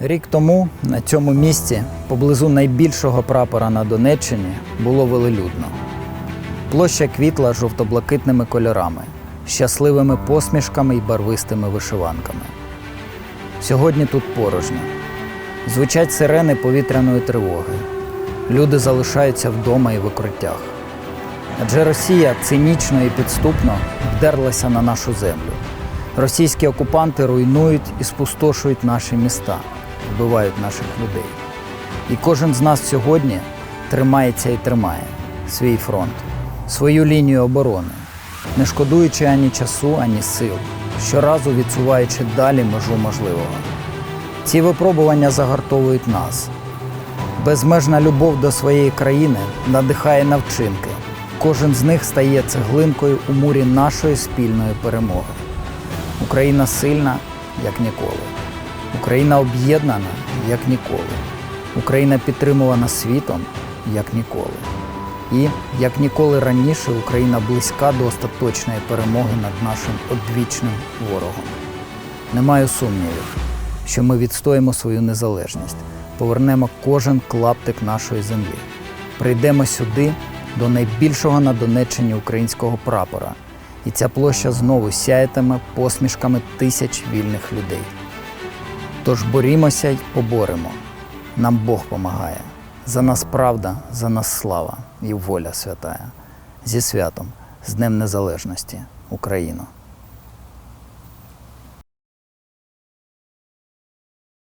Рік тому на цьому місці, поблизу найбільшого прапора на Донеччині, було велелюдно. Площа квітла жовто-блакитними кольорами, щасливими посмішками і барвистими вишиванками. Сьогодні тут порожньо. Звучать сирени повітряної тривоги. Люди залишаються вдома і в укриттях. Адже Росія цинічно і підступно вдерлася на нашу землю. Російські окупанти руйнують і спустошують наші міста, вбивають наших людей. І кожен з нас сьогодні тримається і тримає свій фронт, свою лінію оборони, не шкодуючи ані часу, ані сил, щоразу відсуваючи далі межу можливого. Ці випробування загартовують нас. Безмежна любов до своєї країни надихає на вчинки. Кожен з них стає цеглинкою у мурі нашої спільної перемоги. Україна сильна, як ніколи. Україна об'єднана, як ніколи. Україна підтримувана світом, як ніколи. І, як ніколи раніше, Україна близька до остаточної перемоги над нашим одвічним ворогом. Не маю сумнівів, що ми відстоїмо свою незалежність, повернемо кожен клаптик нашої землі, прийдемо сюди до найбільшого на Донеччині українського прапора, і ця площа знову сяятиме посмішками тисяч вільних людей. Тож борімося й поборемо. Нам Бог помагає. За нас правда, за нас слава і воля святая. Зі святом, з Днем Незалежності, Україно!